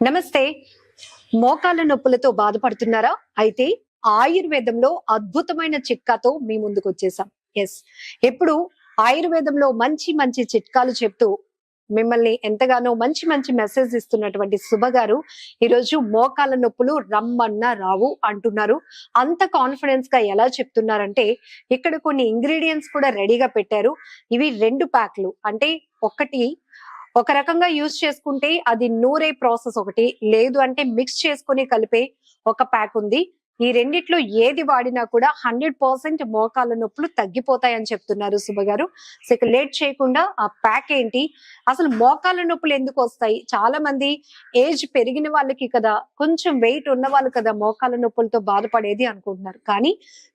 నమస్తే. మోకాళ్ళ నొప్పులతో బాధపడుతున్నారా? అయితే ఆయుర్వేదంలో అద్భుతమైన చిట్కాతో మీ ముందుకు వచ్చేసాం. ఎస్ ఎప్పుడు ఆయుర్వేదంలో మంచి మంచి చిట్కాలు చెప్తూ మిమ్మల్ని ఎంతగానో మంచి మంచి మెసేజ్ ఇస్తున్నటువంటి శుభ గారు ఈరోజు మోకాళ్ళ నొప్పులు రమ్మన్నా రావు అంటున్నారు. అంత కాన్ఫిడెన్స్గా ఎలా చెప్తున్నారంటే ఇక్కడ కొన్ని ఇంగ్రీడియంట్స్ కూడా రెడీగా పెట్టారు. ఇవి రెండు ప్యాక్లు. అంటే ఒకటి ఒక రకంగా యూజ్ చేసుకుంటే అది నూరే ప్రాసెస్ ఒకటి. లేదు అంటే మిక్స్ చేసుకుని కలిపే ఒక ప్యాక్ ఉంది. ఈ రెండిట్లో ఏది వాడినా కూడా హండ్రెడ్ పర్సెంట్ మోకాళ్ళ నొప్పులు తగ్గిపోతాయని చెప్తున్నారు శుభ గారు. సో ఇక లేట్ చేయకుండా ఆ ప్యాక్ ఏంటి? అసలు మోకాళ్ళ నొప్పులు ఎందుకు వస్తాయి? చాలా మంది ఏజ్ పెరిగిన వాళ్ళకి కదా కొంచెం వెయిట్ ఉన్న వాళ్ళు కదా మోకాళ్ళ నొప్పులతో బాధపడేది అనుకుంటున్నారు. కానీ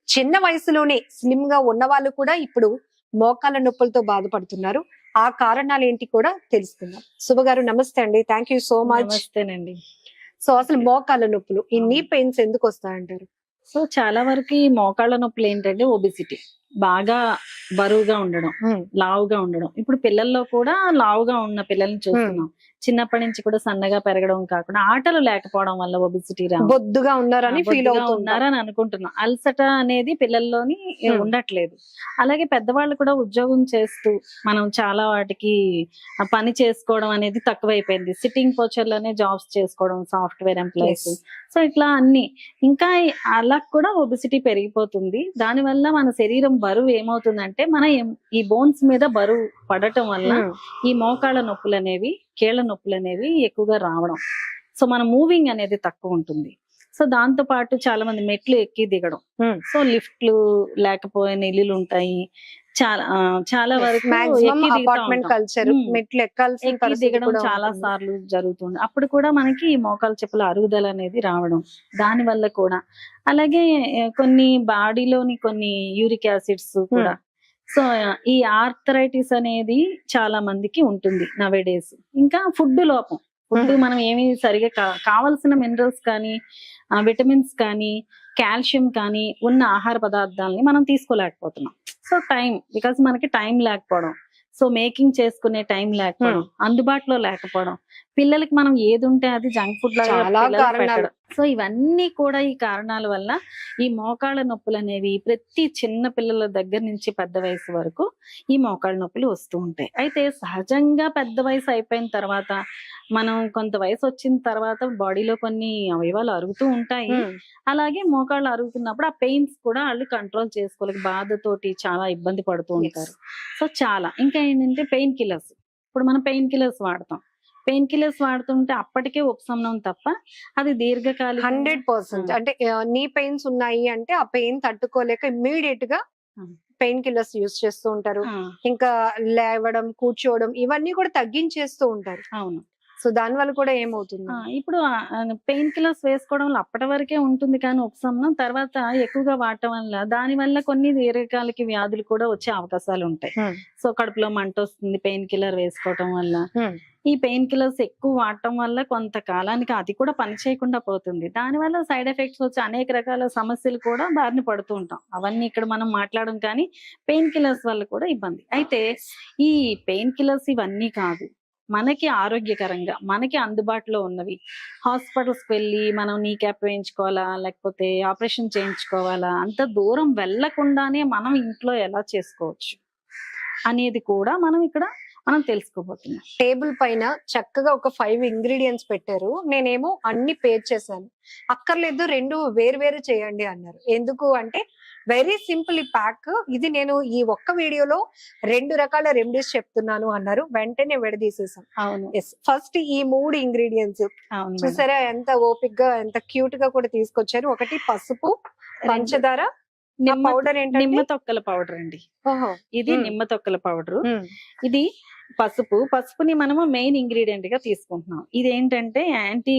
చిన్న వయసులోనే స్లిమ్గా ఉన్న వాళ్ళు కూడా ఇప్పుడు మోకాళ్ళ నొప్పులతో బాధపడుతున్నారు. ఆ కారణాలు ఏంటి కూడా తెలుసుకుందాం. శుభ గారు నమస్తే అండి. థ్యాంక్ యూ సో మచ్ నమస్తేనండి. సో అసలు మోకాళ్ళ నొప్పులు ఈ నీ పెయిన్స్ ఎందుకు వస్తాయంటారు? సో చాలా వరకు ఈ మోకాళ్ళ నొప్పులు ఏంటంటే ఒబిసిటీ బాగా బరువుగా ఉండడం లావుగా ఉండడం. ఇప్పుడు పిల్లల్లో కూడా లావుగా ఉన్న పిల్లల్ని చూస్తున్నాం. చిన్నప్పటి నుంచి కూడా సన్నగా పెరగడం కాకుండా ఆటలు లేకపోవడం వల్ల ఒబిసిటీ బొద్దుగా ఉన్నారని ఫీల్ బొద్దుగా అవుతున్నారు ఉన్నారని అనుకుంటున్నాం. అలసట అనేది పిల్లల్లోని. ఉండట్లేదు. అలాగే పెద్దవాళ్ళు కూడా ఉద్యోగం చేస్తూ మనం చాలా వాటికి పని చేసుకోవడం అనేది తక్కువైపోయింది. సిట్టింగ్ పోచర్లోనే జాబ్స్ చేసుకోవడం సాఫ్ట్వేర్ ఎంప్లాయీస్ సో ఇట్లా అన్ని. ఇంకా అలా కూడా ఒబిసిటీ పెరిగిపోతుంది. దానివల్ల మన శరీరం బరువు ఏమవుతుందంటే మన ఈ బోన్స్ మీద బరువు పడటం వల్ల ఈ మోకాళ్ళ నొప్పులు అనేవి కీళ్ళ నొప్పులు అనేవి ఎక్కువగా రావడం. సో మన మూవింగ్ అనేది తక్కువ ఉంటుంది. సో దాంతో పాటు చాలా మంది మెట్లు ఎక్కి దిగడం. సో లిఫ్ట్లు లేకపోయిన ఇల్లులు ఉంటాయి చాలా చాలా వరకు అపార్ట్మెంట్. కల్చర్. మెట్లు ఎక్కాల్సిన ఎక్కి పరిస్థితి దిగడం చాలా. సార్లు జరుగుతుంది అప్పుడు కూడా మనకి మోకాలు చెప్పుల అరుగుదల అనేది రావడం దాని వల్ల కూడా అలాగే కొన్ని బాడీలోని కొన్ని యూరిక్ యాసిడ్స్ కూడా సో ఈ ఆర్థరైటిస్ అనేది చాలా మందికి ఉంటుంది నవే డేస్ ఇంకా ఫుడ్ లోపం ఫుడ్ మనం ఏమి సరిగా కావలసిన మినరల్స్ కానీ విటమిన్స్ కానీ కాల్షియం కానీ ఉన్న ఆహార పదార్థాలని మనం తీసుకోలేకపోతున్నాం. సో టైం బికాస్ మనకి టైం లేకపోవడం. సో మేకింగ్ చేసుకునే టైం లేకపోవడం అందుబాటులో లేకపోవడం పిల్లలకి మనం ఏది ఉంటే అది జంక్ ఫుడ్ లాగా. సో ఇవన్నీ కూడా ఈ కారణాల వల్ల ఈ మోకాళ్ళ నొప్పులు అనేవి ప్రతి చిన్న పిల్లల దగ్గర నుంచి పెద్ద వయసు వరకు ఈ మోకాళ్ళ నొప్పులు వస్తూ ఉంటాయి అయితే సహజంగా పెద్ద వయసు అయిపోయిన తర్వాత మనం కొంత వయసు వచ్చిన తర్వాత బాడీలో కొన్ని అవయవాలు అరుగుతూ ఉంటాయి Hmm. అలాగే మోకాళ్ళు అరుగుతున్నప్పుడు ఆ పెయిన్స్ కూడా వాళ్ళు కంట్రోల్ చేసుకోలేక బాధతోటి చాలా ఇబ్బంది పడుతూ. ఉంటారు సో చాలా ఇంకా ఏంటంటే పెయిన్ కిల్లర్స్. ఇప్పుడు మనం పెయిన్ కిల్లర్స్ వాడతాం. పెయిన్ కిల్లర్స్ వాడుతుంటే అప్పటికే ఉపశమనం తప్ప అది దీర్ఘకాలిక హండ్రెడ్ పర్సెంట్. అంటే నీ పెయిన్స్ ఉన్నాయి అంటే ఆ పెయిన్ తట్టుకోలేక ఇమ్మీడియట్గా. పెయిన్ కిల్లర్స్ యూస్ చేస్తూ ఉంటారు. ఇంకా లేవడం కూర్చోవడం ఇవన్నీ కూడా తగ్గించేస్తూ ఉంటారు. అవును. సో దాని వల్ల కూడా ఏమవుతుంది? ఇప్పుడు పెయిన్ కిల్లర్స్ వేసుకోవడం వల్ల అప్పటి వరకే ఉంటుంది కానీ ఉపశమనం తర్వాత ఎక్కువగా వాడటం వల్ల దాని వల్ల కొన్ని దీర్ఘకాలిక వ్యాధులు కూడా వచ్చే అవకాశాలు ఉంటాయి. సో కడుపులో మంట వస్తుంది పెయిన్ కిల్లర్ వేసుకోవటం వల్ల. ఈ పెయిన్ కిల్లర్స్ ఎక్కువ వాడటం వల్ల కొంతకాలానికి అది కూడా పని చేయకుండా పోతుంది. దానివల్ల సైడ్ ఎఫెక్ట్స్ వచ్చి అనేక రకాల సమస్యలు కూడా బారిన పడుతూ ఉంటాం. అవన్నీ ఇక్కడ మనం మాట్లాడడం కానీ పెయిన్ కిల్లర్స్ వల్ల కూడా ఇబ్బంది. అయితే ఈ పెయిన్ కిల్లర్స్ ఇవన్నీ కాదు. మనకి ఆరోగ్యకరంగా మనకి అందుబాటులో ఉన్నవి. హాస్పిటల్స్కి వెళ్ళి మనం నీ క్యాప్ వేయించుకోవాలా? లేకపోతే ఆపరేషన్ చేయించుకోవాలా? అంత దూరం వెళ్ళకుండానే మనం ఇంట్లో ఎలా చేసుకోవచ్చు? అనేది కూడా మనం ఇక్కడ మనం తెలుసుకోబోతున్నాం. టేబుల్ పైన చక్కగా ఒక ఫైవ్ ఇంగ్రీడియంట్స్ పెట్టారు. నేనేమో అన్ని పేర్ చేశాను. అక్కర్లేదు రెండు వేరు వేరు చేయండి అన్నారు. ఎందుకు అంటే వెరీ సింపుల్ ఈ ప్యాక్. ఇది నేను ఈ ఒక్క వీడియోలో రెండు రకాల రెమెడీస్ చెప్తున్నాను అన్నారు. వెంటనే విడదీసేసాం. అవును. ఎస్ ఫస్ట్ ఈ మూడు ఇంగ్రీడియంట్స్. చూసారా? ఎంత ఓపిక్గా ఎంత క్యూట్గా కూడా తీసుకొచ్చారు. ఒకటి పసుపు పంచదార నిమ్మ పౌడర్ నిమ్మ తొక్కల పౌడర్ అండి. ఇది మ్మ్. నిమ్మ తొక్కల పౌడర్. ఇది పసుపు. పసుపుని మనము మెయిన్ ఇంగ్రీడియంట్గా తీసుకుంటున్నాం. ఇది ఏంటంటే యాంటీ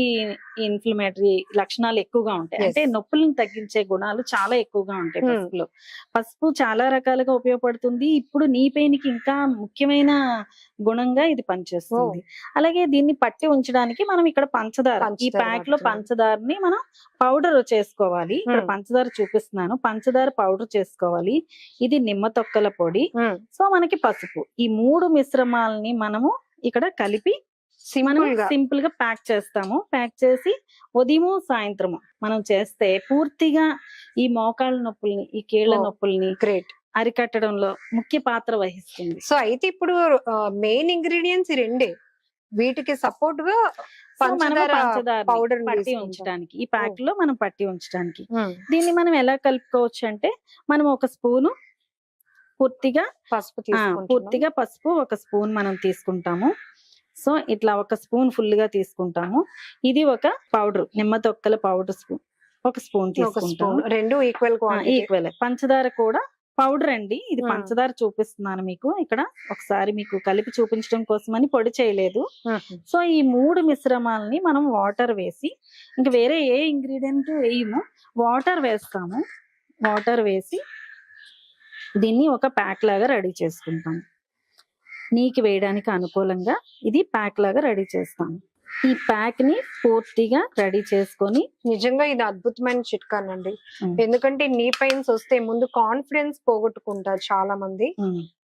ఇన్ఫ్లమేటరీ లక్షణాలు ఎక్కువగా ఉంటాయి. అంటే నొప్పులను తగ్గించే గుణాలు చాలా ఎక్కువగా ఉంటాయి Hmm. పసుపులో. పసుపు చాలా రకాలుగా ఉపయోగపడుతుంది. ఇప్పుడు నీ పెయిన్కి ఇంకా ముఖ్యమైన గుణంగా ఇది పనిచేస్తుంది. అలాగే దీన్ని పట్టి ఉంచడానికి మనం ఇక్కడ పంచదార. ఈ ప్యాక్లో. పంచదారని మనం పౌడర్ చేసుకోవాలి. ఇక్కడ Hmm. పంచదార చూపిస్తున్నాను. పంచదార పౌడర్ చేసుకోవాలి. ఇది నిమ్మ తొక్కల పొడి. ఉమ్, సో మనకి పసుపు. ఈ మూడు మిశ్రమాలని మనము ఇక్కడ కలిపి మనం సింపుల్గా ప్యాక్ చేస్తాము. ప్యాక్ చేసి ఉదయము సాయంత్రము మనం చేస్తే పూర్తిగా ఈ మోకాళ్ళ నొప్పుల్ని ఈ కీళ్ళ ఓ. నొప్పుల్ని గ్రేట్ అరికట్టడంలో ముఖ్య పాత్ర వహిస్తుంది. సో అయితే ఇప్పుడు మెయిన్ ఇంగ్రీడియంట్స్ రెండే. వీటికి సపోర్ట్గా ని పట్టి. ఉంచడానికి ఈ ప్యాక్లో మనం పట్టి ఉంచడానికి. ఉమ్, దీన్ని మనం ఎలా కలుపుకోవచ్చు అంటే మనం ఒక స్పూను పూర్తిగా పసుపు పూర్తిగా పసుపు ఒక స్పూన్ మనం తీసుకుంటాము. సో ఇట్లా ఒక స్పూన్ ఫుల్గా తీసుకుంటాము. ఇది ఒక పౌడర్ నిమ్మ తొక్కల పౌడర్ స్పూన్ ఒక స్పూన్ తీసుకుంటాము. రెండు ఈక్వల్ ఈక్వల్. పంచదార కూడా పౌడర్ అండి. ఇది. పంచదార చూపిస్తున్నాను మీకు. ఇక్కడ ఒకసారి మీకు కలిపి చూపించడం కోసమని పొడి చేయలేదు. సో ఈ మూడు మిశ్రమాలని మనం వాటర్ వేసి ఇంకా వేరే ఏ ఇంగ్రీడియంట్ వేయము వాటర్ వేస్తాము. వాటర్ వేసి దీన్ని ఒక ప్యాక్ లాగా రెడీ చేసుకుంటాం. నీకు వేయడానికి అనుకూలంగా ఇది ప్యాక్ లాగా రెడీ చేస్తాము ఈ ప్యాక్ని పూర్తిగా రెడీ చేసుకొని నిజంగా ఇది అద్భుతమైన చిట్కానండి. ఎందుకంటే నీ పెయిన్స్ వస్తే ముందు కాన్ఫిడెన్స్ పోగొట్టుకుంటారు చాలా మంది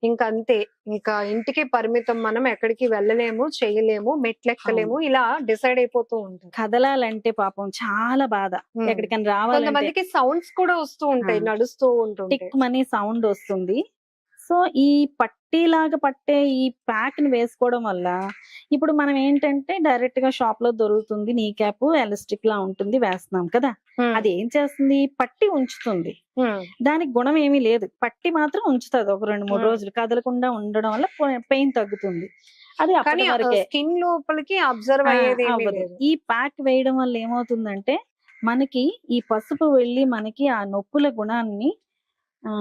ఇంకా అంతే ఇంకా ఇంటికి పరిమితం మనం ఎక్కడికి వెళ్ళలేము చేయలేము మెట్లెక్కలేము ఇలా డిసైడ్ అయిపోతూ ఉంటారు కదలాలంటే పాపం చాలా బాధ. ఎక్కడికైనా రావాలంటే. కొంతమందికి సౌండ్స్ కూడా వస్తూ ఉంటాయి. నడుస్తూ ఉంటుంటాయి. టిక్ మనీ సౌండ్ వస్తుంది. సో ఈ పట్టీలాగా పట్టే ఈ ప్యాక్ని వేసుకోవడం వల్ల ఇప్పుడు మనం ఏంటంటే డైరెక్ట్గా షాప్లో దొరుకుతుంది నీ క్యాప్ ఎలాస్టిక్ లా ఉంటుంది వేస్తున్నాం కదా. అది ఏం చేస్తుంది? పట్టి ఉంచుతుంది. దానికి గుణం ఏమీ లేదు. పట్టి మాత్రం ఉంచుతుంది ఒక రెండు మూడు. రోజులు కదలకుండా ఉండడం వల్ల పెయిన్ తగ్గుతుంది. అది కానీ అప్పటి వరకే. స్కిన్ లోపలికి అబ్జర్వ్ అయ్యేది ఈ ప్యాక్ వేయడం వల్ల ఏమవుతుందంటే మనకి ఈ పసుపు వెళ్ళి మనకి ఆ నొప్పుల గుణాన్ని ఆ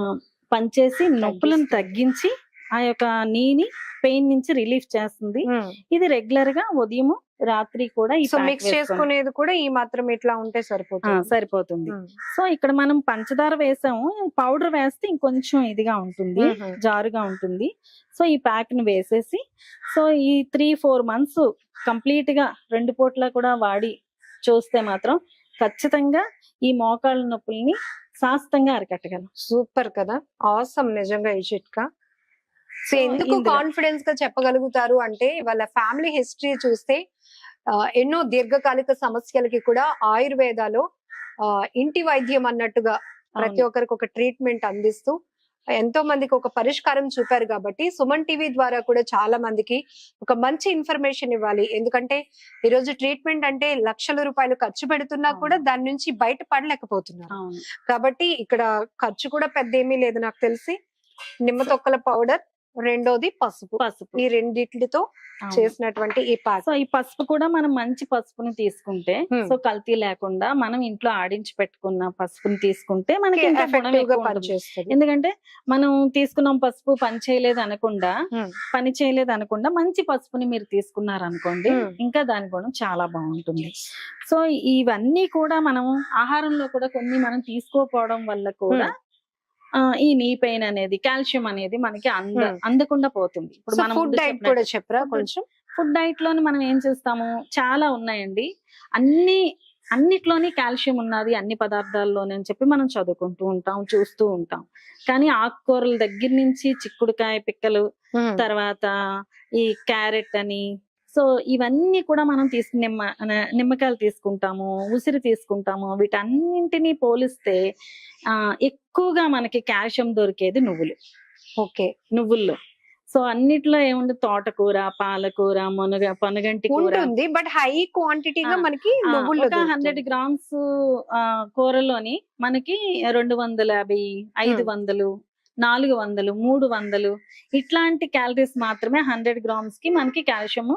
పనిచేసి నొప్పులను తగ్గించి ఆ యొక్క నీని పెయిన్ నుంచి రిలీఫ్ చేస్తుంది. ఇది రెగ్యులర్గా ఉదయం రాత్రి కూడా సో మిక్స్. చేసుకునేది కూడా ఈ మాత్రం ఇట్లా ఉంటే సరిపోతుంది. సరిపోతుంది. సో ఇక్కడ మనం పంచదార వేసాము. పౌడర్ వేస్తే ఇంకొంచెం ఇదిగా ఉంటుంది. జారుగా ఉంటుంది. సో ఈ ప్యాక్ని వేసేసి సో ఈ త్రీ ఫోర్ మంత్స్ కంప్లీట్గా రెండు పూట్ల కూడా వాడి చూస్తే మాత్రం ఖచ్చితంగా ఈ మోకాళ్ళ నొప్పుల్ని శాస్తంగా అరికట్టగలం. సూపర్ కదా? ఆసమ్ నిజంగా ఈ చిట్కా. సో ఎందుకు కాన్ఫిడెన్స్గా చెప్పగలుగుతారు అంటే వాళ్ళ ఫ్యామిలీ హిస్టరీ చూస్తే ఎన్నో దీర్ఘకాలిక సమస్యలకి కూడా ఆయుర్వేదాలో ఇంటి వైద్యం అన్నట్టుగా ప్రతి. ఒక్కరికి ఒక ట్రీట్మెంట్ అందిస్తూ ఎంతో మందికి ఒక పరిష్కారం చూపారు కాబట్టి సుమన్ టీవీ ద్వారా కూడా చాలా మందికి ఒక మంచి ఇన్ఫర్మేషన్ ఇవ్వాలి. ఎందుకంటే ఈ రోజు ట్రీట్మెంట్ అంటే లక్షల రూపాయలు ఖర్చు పెడుతున్నా. కూడా దాని నుంచి బయట పడలేకపోతున్నారు కాబట్టి ఇక్కడ ఖర్చు కూడా పెద్ద ఏమీ లేదు నాకు తెలిసి. నిమ్మ తొక్కల పౌడర్ రెండోది పసుపు పసుపు ఈ రెండిట్లతో. చేసినటువంటి ఈ ప్యాక్ సో ఈ పసుపు కూడా మనం మంచి పసుపుని తీసుకుంటే. సో కల్తీ లేకుండా మనం ఇంట్లో ఆడించి పెట్టుకున్న పసుపుని తీసుకుంటే మనకి ఇంకా గుణం ఎక్కువ ఎందుకంటే మనం తీసుకున్నాం పసుపు పని చేయలేదు అనకుండా. పని చేయలేదు అనకుండా మంచి పసుపుని మీరు తీసుకున్నారు అనుకోండి. ఇంకా దాని గుణం చాలా బాగుంటుంది సో ఇవన్నీ కూడా మనం ఆహారంలో కూడా కొన్ని మనం తీసుకోకపోవడం వల్ల కూడా ఈ నీ పెయిన్ అనేది కాల్షియం అనేది మనకి అంద. అందకుండా పోతుంది. ఇప్పుడు మనం ఫుడ్ డైట్ కూడా చెప్పరా కొంచెం? ఫుడ్ డైట్లోని మనం ఏం చేస్తాము? చాలా ఉన్నాయండి. అన్ని అన్నిట్లోని కాల్షియం ఉన్నది అన్ని పదార్థాల్లోనే అని చెప్పి మనం చదువుకుంటూ ఉంటాం చూస్తూ ఉంటాం. కానీ ఆకుకూరల దగ్గర నుంచి చిక్కుడుకాయ పిక్కలు తర్వాత ఈ క్యారెట్ అని సో ఇవన్నీ కూడా మనం తీసుకు నిమ్మ నిమ్మకాయలు తీసుకుంటాము ఉసిరి తీసుకుంటాము వీటన్నింటినీ పోలిస్తే ఆ ఎక్కువగా మనకి కాల్షియం దొరికేది నువ్వులు. ఓకే. నువ్వుల్లో. సో అన్నిట్లో ఏముంది? తోటకూర పాలకూర మునగ పనగంటి కూర. ఉంటుంది బట్ హై క్వాంటిటీగా మనకి ఒక హండ్రెడ్ గ్రామ్స్ కూరలోని మనకి రెండు వందల యాభై ఐదు. వందలు నాలుగు వందలు మూడు వందలు ఇట్లాంటి క్యాలరీస్ మాత్రమే హండ్రెడ్ గ్రామ్స్కి మనకి కాల్షియం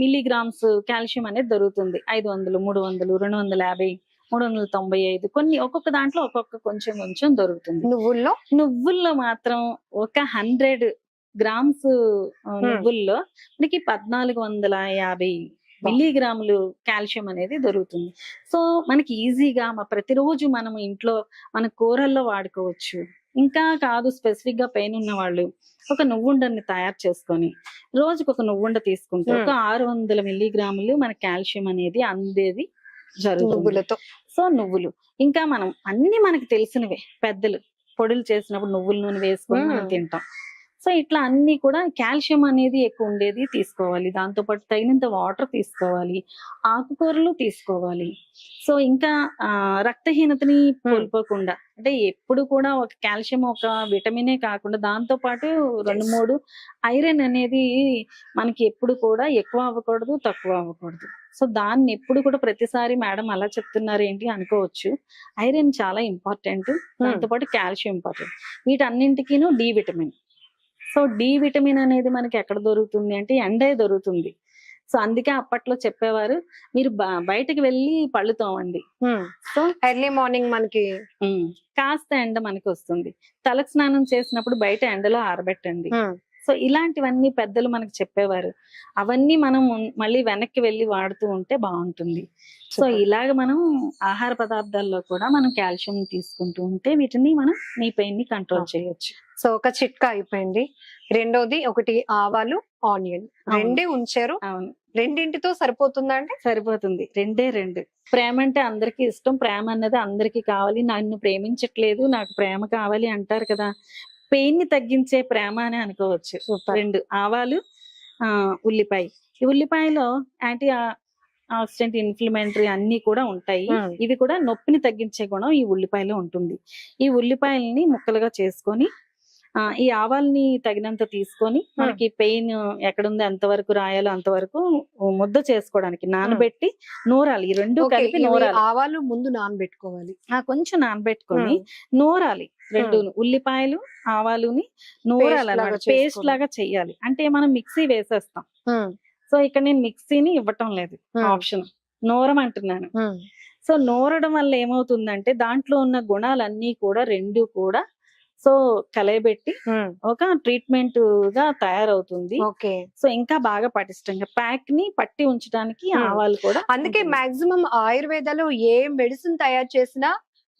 మిల్లీగ్రామ్స్ కాల్షియం అనేది దొరుకుతుంది. ఐదు వందలు మూడు వందలు రెండు వందల యాభై మూడు వందల తొంభై ఐదు కొన్ని ఒక్కొక్క దాంట్లో ఒక్కొక్క కొంచెం కొంచెం దొరుకుతుంది. నువ్వుల్లో? నువ్వుల్లో మాత్రం ఒక హండ్రెడ్ గ్రామ్స్ నువ్వుల్లో మనకి పద్నాలుగు వందల యాభై మిల్లీగ్రాములు కాల్షియం అనేది దొరుకుతుంది. సో మనకి ఈజీగా మా ప్రతిరోజు మనం ఇంట్లో మన కూరల్లో వాడుకోవచ్చు. ఇంకా కాదు స్పెసిఫిక్గా పెయిన్ ఉన్న వాళ్ళు ఒక నువ్వుండని తయారు చేసుకొని రోజుకు ఒక నువ్వుండ తీసుకుంటే ఒక ఆరు వందల మిల్లీగ్రాములు మన కాల్షియం అనేది అందేది జరుగుతుంది. సో నువ్వులు. ఇంకా మనం అన్ని మనకి తెలిసినవే. పెద్దలు పొడులు చేసినప్పుడు నువ్వుల నూనె వేసుకొని మనం. తింటాం. సో ఇట్లా అన్ని కూడా కాల్షియం అనేది ఎక్కువ ఉండేది తీసుకోవాలి. దాంతో పాటు తగినంత వాటర్ తీసుకోవాలి. ఆకుకూరలు తీసుకోవాలి. సో ఇంకా రక్తహీనతని కోల్పోకుండా అంటే ఎప్పుడు కూడా ఒక కాల్షియం ఒక విటమినే కాకుండా దాంతో పాటు రెండు మూడు ఐరన్ అనేది మనకి ఎప్పుడు కూడా ఎక్కువ అవ్వకూడదు తక్కువ అవ్వకూడదు. సో దాన్ని ఎప్పుడు కూడా ప్రతిసారి మేడం అలా చెప్తున్నారు ఏంటి అనుకోవచ్చు. ఐరన్ చాలా ఇంపార్టెంట్. దాంతో పాటు calcium important. వీటన్నింటికిను D vitamin. So D vitamin అనేది మనకి ఎక్కడ దొరుకుతుంది అంటే ఎండే దొరుకుతుంది. సో అందుకే అప్పట్లో చెప్పేవారు మీరు బయటకు వెళ్ళి పళ్ళు తోమండి. సో ఎర్లీ మార్నింగ్ మనకి కాస్త ఎండ మనకి వస్తుంది తలకు స్నానం చేసినప్పుడు బయట ఎండలో ఆరబెట్టండి. సో ఇలాంటివన్నీ పెద్దలు మనకు చెప్పేవారు. అవన్నీ మనం మళ్ళీ వెనక్కి వెళ్ళి వాడుతూ ఉంటే బాగుంటుంది. సో. ఇలాగ మనం ఆహార పదార్థాల్లో కూడా మనం కాల్షియం తీసుకుంటూ ఉంటే వీటిని మనం నీ పెయిన్ని కంట్రోల్. చేయొచ్చు. సో ఒక చిట్కా అయిపోయింది. రెండోది ఒకటి ఆవాలు ఆనియన్. రెండే ఉంచారు. అవును. రెండింటితో సరిపోతుందా అండి? సరిపోతుంది. రెండే రెండు. ప్రేమ అంటే అందరికీ ఇష్టం. ప్రేమ అన్నది అందరికీ కావాలి. నన్ను ప్రేమించట్లేదు. నాకు ప్రేమ కావాలి అంటారు కదా. పెయిన్ని తగ్గించే ప్రేమ అని అనుకోవచ్చు. రెండు ఆవాలు ఆ ఉల్లిపాయ. ఈ ఉల్లిపాయలో యాంటీ ఆక్సిడెంట్ ఇన్ఫ్లమేటరీ అన్ని కూడా ఉంటాయి. ఇవి కూడా నొప్పిని తగ్గించే గుణం ఈ ఉల్లిపాయలో ఉంటుంది. ఈ ఉల్లిపాయల్ని ముక్కలుగా చేసుకొని ఆ ఈ ఆవాల్ని తగినంత తీసుకొని మనకి పెయిన్ ఎక్కడుంది ఎంతవరకు రాయాలో అంతవరకు ముద్ద చేసుకోవడానికి నానబెట్టి నూరాలి. ఈ రెండు కలిపి నూరాలి. ఆవాలు ముందు నానబెట్టుకోవాలి. ఆ కొంచెం నానబెట్టుకొని నూరాలి. రెండు ఉల్లిపాయలు ఆవాలుని నూరాలి లాగా అన్నమాట పేస్ట్. లాగా చెయ్యాలి అంటే మనం మిక్సీ వేసేస్తాం. సో ఇక్కడ నేను మిక్సీని ఇవ్వటం లేదు. ఆప్షన్. నూరం అంటున్నాను సో నూరడం వల్ల ఏమవుతుందంటే దాంట్లో ఉన్న గుణాలన్నీ కూడా రెండు కూడా సో కలయబెట్టి ఒక ట్రీట్మెంట్గా తయారవుతుంది సో ఇంకా బాగా పటిష్టంగా ప్యాక్ని పట్టి ఉంచడానికి. ఆవాలు కూడా అందుకే. మాక్సిమం ఆయుర్వేదాలో ఏ మెడిసిన్ తయారు చేసినా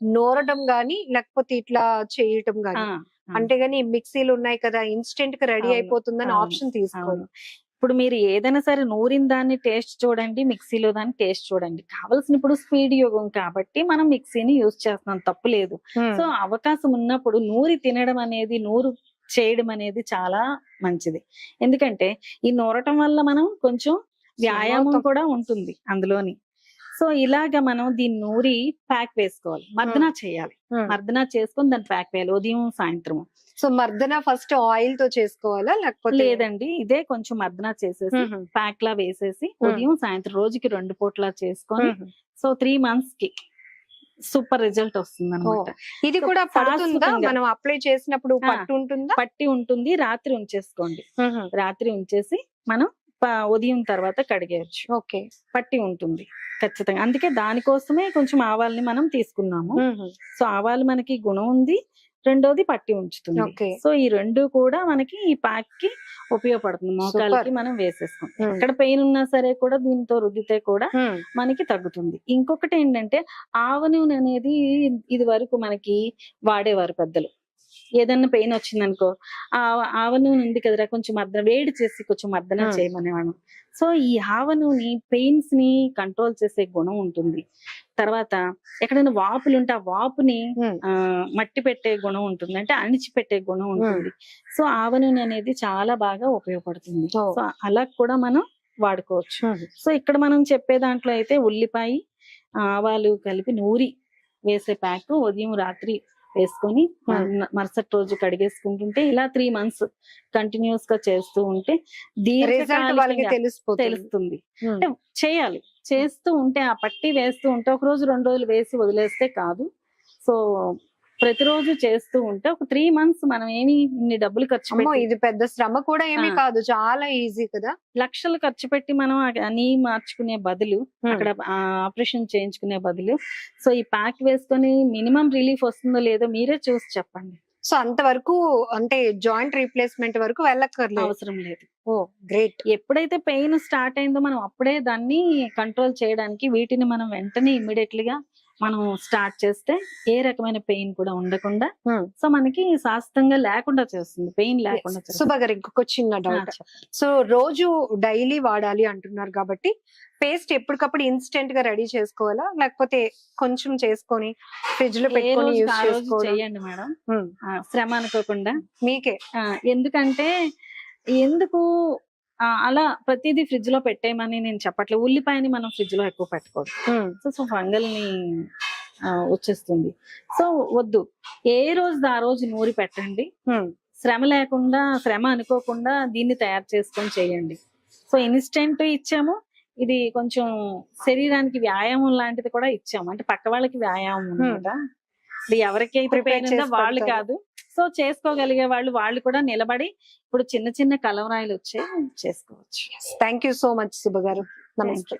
నూరడం గాని లేకపోతే ఇట్లా చేయటం గాని. ఆ. అంటే గాని మిక్సీలు ఉన్నాయి కదా ఇన్స్టెంట్గా రెడీ అయిపోతుందని ఆప్షన్ తీసుకోండి అవును. ఇప్పుడు మీరు ఏదైనా సరే నూరిన దాన్ని టేస్ట్ చూడండి మిక్సీలో దాన్ని టేస్ట్ చూడండి. కావాల్సిన ఇప్పుడు స్పీడ్ యోగం కాబట్టి మనం మిక్సీని యూజ్ చేస్తున్నాం తప్పు లేదు. సో అవకాశం ఉన్నప్పుడు నూరి తినడం అనేది నూరు చేయడం అనేది చాలా మంచిది. ఎందుకంటే ఈ నూరటం వల్ల మనం కొంచెం వ్యాయామం. కూడా ఉంటుంది అందులోని. సో ఇలాగ మనం దీన్ని నూరి ప్యాక్ వేసుకోవాలి. మర్దన చేయాలి. మర్దన చేసుకొని దాన్ని ప్యాక్ వేయాలి. ఉదయం సాయంత్రం సో మర్దన ఫస్ట్ ఆయిల్తో చేసుకోవాలా? లేకపోతే లేదండి. ఇదే కొంచెం మర్దన చేసేసి. ప్యాక్ లా వేసేసి ఉదయం సాయంత్రం రోజుకి రెండు పూట్ల చేసుకొని. సో త్రీ మంత్స్కి సూపర్ రిజల్ట్ వస్తుంది అనమాట ఇది కూడా పడుతుందా. మనం అప్లై చేసినప్పుడు. పట్టు ఉంటుందా పట్టి ఉంటుంది. రాత్రి ఉంచేసుకోండి. రాత్రి ఉంచేసి మనం ఉదయం తర్వాత కడిగేయచ్చు. ఓకే. పట్టి ఉంటుంది ఖచ్చితంగా. అందుకే దానికోసమే కొంచెం ఆవాల్ని మనం తీసుకున్నాము. సో ఆవాలు మనకి గుణం ఉంది రెండోది పట్టి ఉంచుతుంది. సో ఈ రెండు కూడా మనకి ఈ ప్యాక్కి ఉపయోగపడుతుంది మోకాలకి మనం వేసేసుకుంటాం ఎక్కడ పెయిన్ ఉన్నా సరే కూడా దీంతో రుద్దితే కూడా మనకి తగ్గుతుంది. ఇంకొకటి ఏంటంటే ఆవ నూనె అనేది ఇది వరకు మనకి వాడేవారు పెద్దలు. ఏదన్నా పెయిన్ వచ్చిందనుకో ఆ ఆవ నూనె ఉంది కదరా కొంచెం మర్దన వేడి చేసి కొంచెం మర్దన. చేయమనేవాడు సో ఈ ఆవ నూనె పెయిన్స్ని కంట్రోల్ చేసే గుణం ఉంటుంది. తర్వాత ఎక్కడైనా వాపులు ఉంటే ఆ వాపుని మట్టి పెట్టే గుణం ఉంటుంది. అంటే అణిచిపెట్టే గుణం ఉంటుంది. సో ఆవ నూనె అనేది చాలా బాగా ఉపయోగపడుతుంది. సో అలా కూడా మనం వాడుకోవచ్చు. సో ఇక్కడ మనం చెప్పే దాంట్లో అయితే ఉల్లిపాయ ఆవాలు కలిపి నూరి వేసే ప్యాక్ ఉదయం రాత్రి వేసుకొని మరుసటి రోజు కడిగేసుకుంటుంటే ఇలా త్రీ మంత్స్ కంటిన్యూస్గా చేస్తూ ఉంటే తెలుస్తుంది. అంటే చేయాలి. చేస్తూ ఉంటే ఆ పట్టి వేస్తూ ఉంటే ఒక రోజు రెండు రోజులు వేసి వదిలేస్తే కాదు. సో ప్రతిరోజు చేస్తూ ఉంటే ఒక త్రీ మంత్స్ మనం ఏమి ఇన్ని డబ్బులు ఖర్చు అమ్మో పెట్టి ఇది పెద్ద శ్రమ కూడా ఏమీ ఆ. కాదు. చాలా ఈజీ కదా. లక్షలు ఖర్చు పెట్టి మనం అని మార్చుకునే బదులు అక్కడ ఆపరేషన్ చేయించుకునే బదులు సో ఈ ప్యాక్ వేసుకొని మినిమం రిలీఫ్ వస్తుందో లేదో మీరే చూసి చెప్పండి. సో అంతవరకు అంటే జాయింట్ రీప్లేస్మెంట్ వరకు వెళ్ళక్కర్లేదు. అవసరం లేదు. Oh great. ఎప్పుడైతే పెయిన్ స్టార్ట్ అయిందో మనం అప్పుడే దాన్ని కంట్రోల్ చేయడానికి వీటిని మనం వెంటనే ఇమ్మీడియట్లీగా మనం స్టార్ట్ చేస్తే ఏ రకమైన పెయిన్ కూడా ఉండకుండా. సో మనకి శాస్త్రంగా లేకుండా చేస్తుంది పెయిన్ లేకుండా చేస్తుంది. సుభా గారు ఇంకొక చిన్న డౌట్. సో రోజు డైలీ వాడాలి అంటున్నారు కాబట్టి పేస్ట్ ఎప్పటికప్పుడు ఇన్స్టెంట్గా రెడీ చేసుకోవాలా? లేకపోతే కొంచెం చేసుకొని ఫ్రిడ్జ్లో పెట్టుకొని చేయండి మేడం. శ్రమ అనుకోకుండా. మీకే. ఎందుకంటే ఎందుకు అలా ప్రతిదీ ఫ్రిడ్జ్లో పెట్టేయమని నేను చెప్పట్లేదు ఉల్లిపాయని మనం ఫ్రిడ్జ్లో ఎక్కువ పెట్టకూడదు Hmm. సో సో ఫంగల్ని వచ్చేస్తుంది. సో వద్దు. ఏ రోజు ఆ రోజు నూరి పెట్టండి. శ్రమ లేకుండా శ్రమ అనుకోకుండా దీన్ని తయారు చేసుకొని చేయండి. సో ఇన్స్టెంట్ ఇచ్చాము. ఇది కొంచెం శరీరానికి వ్యాయామం లాంటిది కూడా ఇచ్చాము. అంటే పక్క వాళ్ళకి వ్యాయామం అన్నమాట. Prepare pain ఉందో వాళ్ళు. కాదు. సో చేసుకోగలిగే వాళ్ళు వాళ్ళు కూడా నిలబడి ఇప్పుడు చిన్న చిన్న కలవరాయిలు వచ్చే చేసుకోవచ్చు. Thank you so much Subha గారు. నమస్తే.